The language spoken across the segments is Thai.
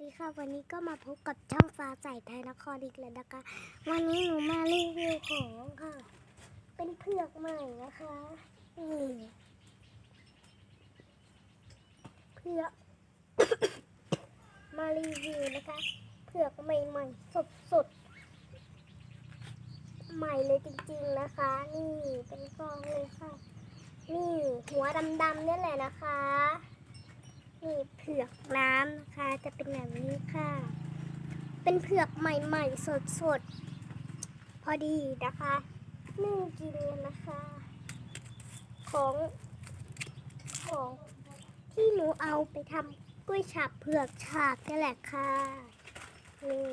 ดีค่ะวันนี้ก็มาพบกับช่องฟ้าใสไทยนครอีกแล้วนะคะ วันนี้หนูมารีวิวของค่ะ เป็นเผือกใหม่นะคะนี่เผือก มารีวิวนะคะเผือกใหม่ๆสดๆใหม่เลยจริงๆนะคะ นี่เป็นกองเลยค่ะ นี่หัวดำๆนี่แหละนะคะ นี่เผือกน้ำนะคะ จะเป็นแบบนี้ค่ะ เป็นเผือกใหม่ๆ สดๆ พอดีนะคะนึ่งกินเลยนะคะ ของของที่หนูเอาไปทำกล้วยฉาบเผือกฉาบนี่แหละค่ะนี่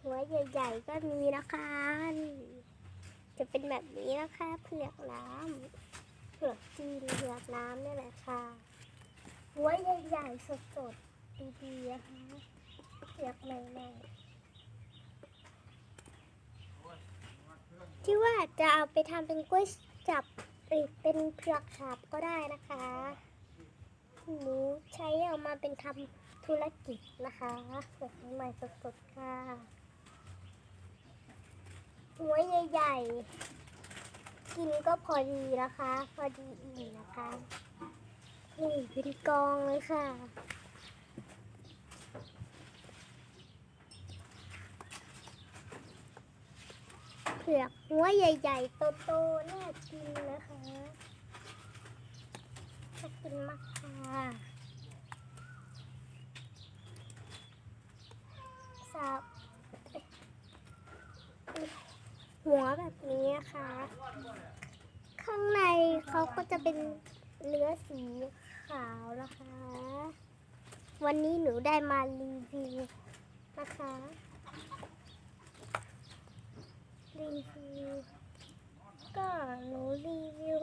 หัวใหญ่ๆก็มีนะคะ จะเป็นแบบนี้นะคะเผือกน้ำ ผือกจีนเผือกน้ำนี่แหละค่ะหัวใหญ่ๆสดๆดีๆนะคะเผือกใหม่ๆที่ว่าจะเอาไปทำเป็นกล้วยจับเอ้ยเป็นเผือกฉาบก็ได้นะคะหนูใช้เอามาเป็นทำธุรกิจนะคะเผือกใหม่สดๆค่ะหัวใหญ่ๆ กินก็พอดีนะคะ พอดีอิ่มนะคะนี่เป็นกองเลยค่ะเผือกหัวใหญ่ๆโตๆน่ากินนะคะน่ากินมากค่ะสับ หัวแบบนี้นะคะข้างในเขาก็จะเป็นเนื้อสีขาวนะคะ วันนี้หนูได้มารีวิวนะคะรีวิวก็หนูรีวิว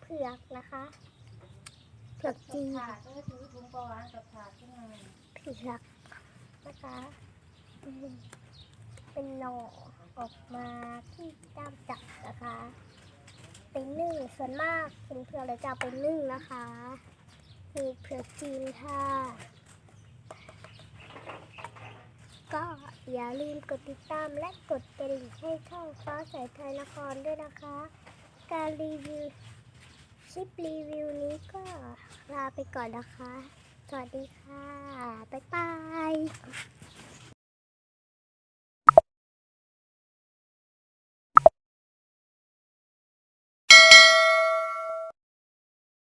เผือกนะคะเผือกจีนถาดก็ถือถุงเผือกนะคะ เป็นหน่อ ออกมาที่ด้ามจับนะคะเป็นนึ่งส่วนมากเป็นเผือกเราจะเอาไปนึ่งนะคะมีเผือกจีนค่ะ ก็อย่าลืมกดติดตามและกดกระดิ่งให้ช่องฟ้าใสไทยนครด้วยนะคะ การรีวิวคลิปรีวิวนี้ก็ลาไปก่อนนะคะ สวัสดีค่ะ บ๊ายบาย